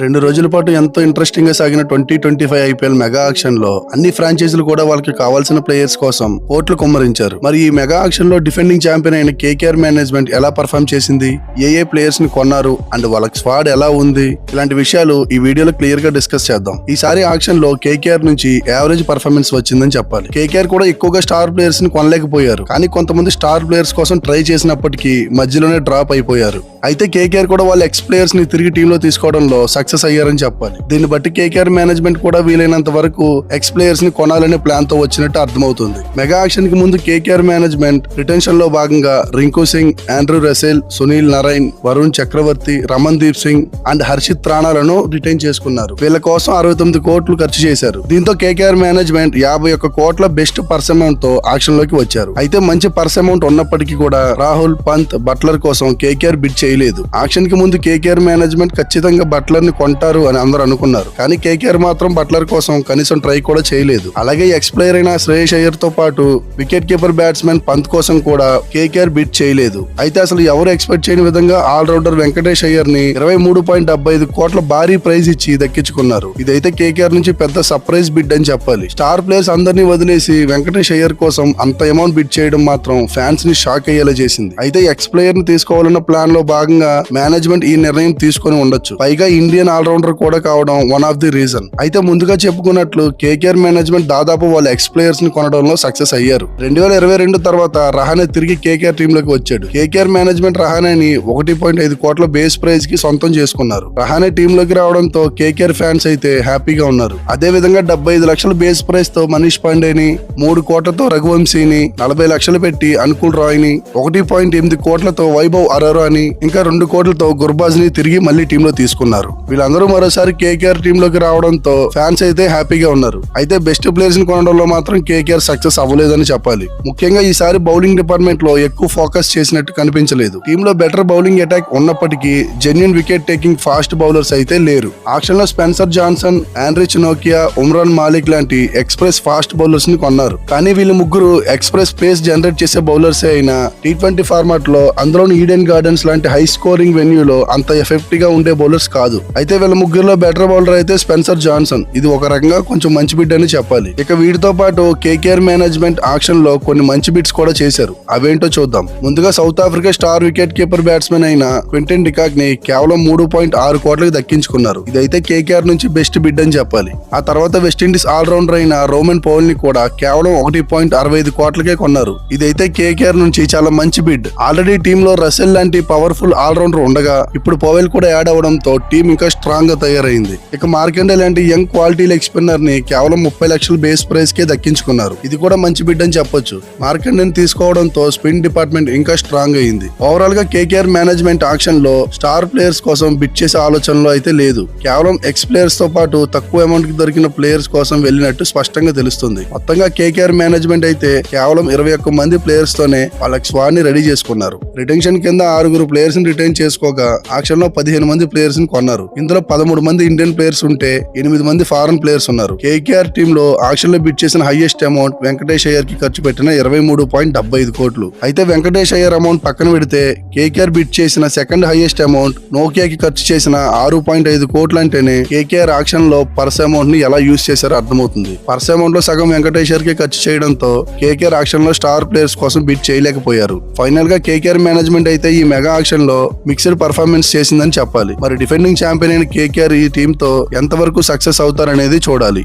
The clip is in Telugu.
రెండు రోజుల పాటు ఎంతో ఇంట్రెస్టింగ్గా సాగిన twenty twenty five IPL mega ఆక్షన్లో అన్ని ఫ్రాంచైజీలు కూడా వాళ్ళకి కావాల్సిన ప్లేయర్స్ కోసం కోట్లు కుమ్మరించారు. మరి ఈ మెగా ఆక్షన్లో డిఫెండింగ్ ఛాంపియన్ అయిన కేకేఆర్ మేనేజ్మెంట్ ఎలా పర్ఫామ్ చేసింది? ఏ ఏ ప్లేయర్స్ని కొన్నారు? అండ్ వాళ్ళకి స్వాడ్ ఎలా ఉంది? ఇలాంటి విషయాలు ఈ వీడియోలో క్లియర్గా డిస్కస్ చేద్దాం. ఈసారి ఆక్షన్లో కేకేఆర్ నుంచి యావరేజ్ పర్ఫార్మెన్స్ వచ్చిందని చెప్పాలి. కేకేఆర్ కూడా ఎక్కువగా స్టార్ ప్లేయర్స్ని కొనలేకపోయారు. కానీ కొంతమంది స్టార్ ప్లేయర్స్ కోసం ట్రై చేసినప్పటికీ మధ్యలోనే డ్రాప్ అయిపోయారు. అయితే కేకేఆర్ కూడా వాళ్ళ ఎక్స్ ప్లేయర్స్ని తిరిగి టీంలో తీసుకోవడంలో తీసుకోవడంలో సక్సెస్ అయ్యారని చెప్పాలి. దీన్ని బట్టి కేకేఆర్ మేనేజ్మెంట్ కూడా వీలైనంత వరకు ఎక్స్ ప్లేయర్స్ని కొనాలనే ప్లాన్తో వచ్చినట్టు అర్థమవుతుంది. మెగా యాక్షన్కి ముందు కేకేఆర్ మేనేజ్మెంట్ రిటెన్షన్లో భాగంగా Rinku Singh Andrew Russell Sunil Narine Varun Chakravarthy Ramandeep Singh and Harshit రాణాలను retain చేసుకున్నారు. వీళ్ళ కోసం అరవై తొమ్మిది కోట్లు ఖర్చు చేశారు. దీంతో కేకేఆర్ మేనేజ్మెంట్ యాభై ఒక్క కోట్ల బెస్ట్ పర్స్ అమౌంట్తో ఆక్షన్లోకి వచ్చారు. అయితే మంచి పర్స్ అమౌంట్ ఉన్నప్పటికీ కూడా రాహుల్ పంత్ బట్లర్ కోసం కేకేఆర్ బిడ్ చేయలేదు. ఆక్షన్కి ముందు కేకేఆర్ మేనేజ్మెంట్ ఖచ్చితంగా బట్లర్ని కొంటారు అని అందరూ అనుకున్నారు. కానీ కేకేఆర్ మాత్రం బట్లర్ కోసం కనీసం ట్రై కూడా చేయలేదు. అలాగే ఎక్స్ప్లేయర్ అయిన శ్రేయస్ అయ్యర్తో పాటు వికెట్ కీపర్ బ్యాట్స్మెన్ పంత్ కోసం కూడా కేకేఆర్ బిట్ చేయలేదు. అయితే అసలు ఎవరు ఎక్స్పెక్ట్ చేయని విధంగా ఆల్రౌండర్ వెంకటేష్ అయ్యర్ని ఇరవై మూడు పాయింట్ డెబ్బై ఐదు కోట్ల భారీ ప్రైజ్ ఇచ్చి దక్కించుకున్నారు. ఇదైతే కేకేఆర్ నుంచి పెద్ద సర్ప్రైజ్ బిడ్ అని చెప్పాలి. స్టార్ ప్లేయర్స్ అందరినీ వదిలేసి వెంకటేష్ అయ్యర్ కోసం అంత అమౌంట్ బిడ్ చేయడం మాత్రం ఫ్యాన్స్ని షాక్ అయ్యేలా చేసింది. అయితే ఎక్స్ ప్లేయర్ని తీసుకోవాలన్న ప్లాన్లో భాగంగా మేనేజ్మెంట్ ఈ నిర్ణయం తీసుకొని ఉండొచ్చు. పైగా ఇండియన్ ఆల్రౌండర్ కూడా కావడం వన్ ఆఫ్ ది రీజన్ అయితే ముందుగా చెప్పుకున్నట్లు కేకేఆర్ మేనేజ్మెంట్ దాదాపు వాళ్ళ ఎక్స్ ప్లేయర్స్ని కొనడంలో సక్సెస్ అయ్యారు. రెండు వేల ఇరవై రెండు తర్వాత రహానే తిరిగి కేకేఆర్ టీమ్లోకి వచ్చాడు. కేకేఆర్ మేనేజ్మెంట్ రహానేని ఒకటి పాయింట్ ఐదు కోట్ల బేస్ ప్రైజ్కి సొంతం చేసుకున్నారు. రహానే టీమ్లోకి రావడంతో కేకేఆర్ ఫ్యాన్స్ అయితే హ్యాపీగా ఉన్నారు. అదే విధంగా డెబ్బై ఐదు లక్షల బేస్ ప్రైస్తో మనీష్ పాండేని మూడు కోట్లతో రఘువంశీని నలభై లక్షలు పెట్టి అనుకుల్ రాయ్ని ఒకటి పాయింట్ ఎనిమిది కోట్లతో వైభవ్ అరోరాని ఇంకా రెండు కోట్లతో గుర్బాజ్ని తిరిగి మళ్ళీ టీంలో తీసుకున్నారు. వీళ్ళందరూ మరోసారి కేకేఆర్ టీమ్లోకి రావడంతో ఫ్యాన్స్ అయితే హ్యాపీగా ఉన్నారు. అయితే బెస్ట్ ప్లేయర్స్ని కొనడంలో మాత్రం కేకేఆర్ సక్సెస్ అవ్వలేదని చెప్పాలి. ముఖ్యంగా ఈసారి బౌలింగ్ డిపార్ట్మెంట్లో ఎక్కువ ఫోకస్ చేసినట్టు కనిపించలేదు. టీమ్లో బెటర్ బౌలింగ్ అటాక్ ఉన్నప్పటికీ genuine wicket taking fast bowlers అయితే లేరు. ఆక్షన్లో స్పెన్సర్ జాన్సన్ ఆండ్రిచ్ నోకియా ఉమ్రాన్ మాలిక్ లాంటి ఎక్స్ప్రెస్ ఫాస్ట్ బౌలర్స్ని కొన్నారు. కానీ వీళ్ళు ముగ్గురు ఎక్స్ప్రెస్ పేస్ జనరేట్ చేసే బౌలర్స్ అయినా టీ ట్వంటీ ఫార్మాట్లో అందులోని ఈడెన్ గార్డెన్స్ లాంటి హై స్కోరింగ్ వెన్యూలో అంత ఎఫెక్టివ్గా ఉండే బౌలర్స్ కాదు. అయితే వీళ్ళ ముగ్గురులో బెటర్ బౌలర్ అయితే స్పెన్సర్ జాన్సన్ ఇది ఒక రకంగా కొంచెం మంచి బిడ్ అని చెప్పాలి. ఇక వీటితో పాటు కేకేఆర్ మేనేజ్మెంట్ ఆక్షన్లో కొన్ని మంచి బిడ్స్ కూడా చేశారు. అవేంటో చూద్దాం. ముందుగా South Africa star wicket keeper batsmen అయిన క్వింటన్ డికాక్ని కేవలం మూడు పాయింట్ ఆరు కోట్లకి దక్కించుకున్నారు. ఇదైతే కేకేఆర్ నుంచి బెస్ట్ బిడ్ అని చెప్పాలి. ఆ తర్వాత వెస్టిండీస్ ఆల్రౌండర్ అయిన రోమన్ పౌల్ని కూడా కేవలం ఒకటి పాయింట్ అరవై ఐదు కోట్లకే కొన్నారు. ఇదైతే కేకేఆర్ నుంచి చాలా మంచి బిడ్ ఆల్రెడీ టీమ్లో రసెల్ లాంటి పవర్ఫుల్ ఆల్రౌండర్ ఉండగా ఇప్పుడు పవెల్ కూడా యాడ్ అవడంతో టీం ఇంకా స్ట్రాంగ్గా తయారైంది. ఇక మార్కెండే లాంటి యంగ్ క్వాలిటీ ఎక్స్పెన్నర్ని కేవలం ముప్పై లక్షల బేస్ ప్రైస్ కే దక్కించుకున్నారు. ఇది కూడా మంచి బిడ్ అని చెప్పొచ్చు. మార్కెండేని తీసుకోవడంతో స్పిన్ డిపార్ట్మెంట్ ఇంకా స్ట్రాంగ్ అయింది. ఓవరాల్గా కేకేఆర్ మేనేజ్మెంట్ ఆక్షన్లో స్టార్ ప్లేయర్స్ కోసం బిడ్ చేసే ఆలోచనలో అయితే లేదు. కేవలం ఎక్స్ ప్లేయర్స్తో పాటు తక్కువ అమౌంట్కి దొరికిన ప్లేయర్స్ కోసం వెళ్ళినట్టు స్పష్టంగా తెలుస్తుంది. మొత్తంగా కేకేఆర్ మేనేజ్మెంట్ అయితే కేవలం ఇరవై ఒక్క మంది ప్లేయర్స్ తోనే వాళ్ళ స్క్వాడ్ని రెడీ చేసుకున్నారు. రిటెన్షన్ కింద ఆరుగురు ప్లేయర్స్ని రిటైన్ చేసుకోగా ఆక్షన్లో పదిహేను మంది ప్లేయర్స్ని కొన్నారు. ఇందులో పదమూడు మంది ఇండియన్ ప్లేయర్స్ ఉంటే ఎనిమిది మంది ఫారెన్ ప్లేయర్స్ ఉన్నారు. కేకేఆర్ టీమ్లో ఆక్షన్లో బిడ్ చేసిన హైయెస్ట్ అమౌంట్ వెంకటేష్ అయ్యర్కి ఖర్చు పెట్టిన ఇరవై మూడు పాయింట్ డెబ్బై ఐదు కోట్లు. అయితే వెంకటేష్ అయ్యర్ అమౌంట్ పక్కన పెడితే కేకేఆర్ బిడ్ చేసిన సెకండ్ హైయెస్ట్ అమౌంట్ నోకియాకి ఖర్చు చేసిన ఆరు పాయింట్ ఐదు కోట్లు అంటేనే కేకేఆర్ ఆక్షన్లో పర్స్ అమౌంట్ని ఎలా యూజ్ చేశారో అర్థమవుతుంది. పర్స్ అమౌంట్లో సగం వెంకటేశ్వర్కి ఖర్చు చేయడంతో కేకేఆర్ ఆక్షన్లో స్టార్ ప్లేయర్స్ కోసం బిడ్ చేయలేకపోయారు. ఫైనల్గా కేకేఆర్ మేనేజ్మెంట్ అయితే ఈ మెగా ఆక్షన్లో మిక్స్డ్ పర్ఫార్మెన్స్ చేసిందని చెప్పాలి. మరి డిఫెండింగ్ ఛాంపియన్ అయిన కేకేఆర్ ఈ టీమ్తో ఎంతవరకు సక్సెస్ అవుతారనేది చూడాలి.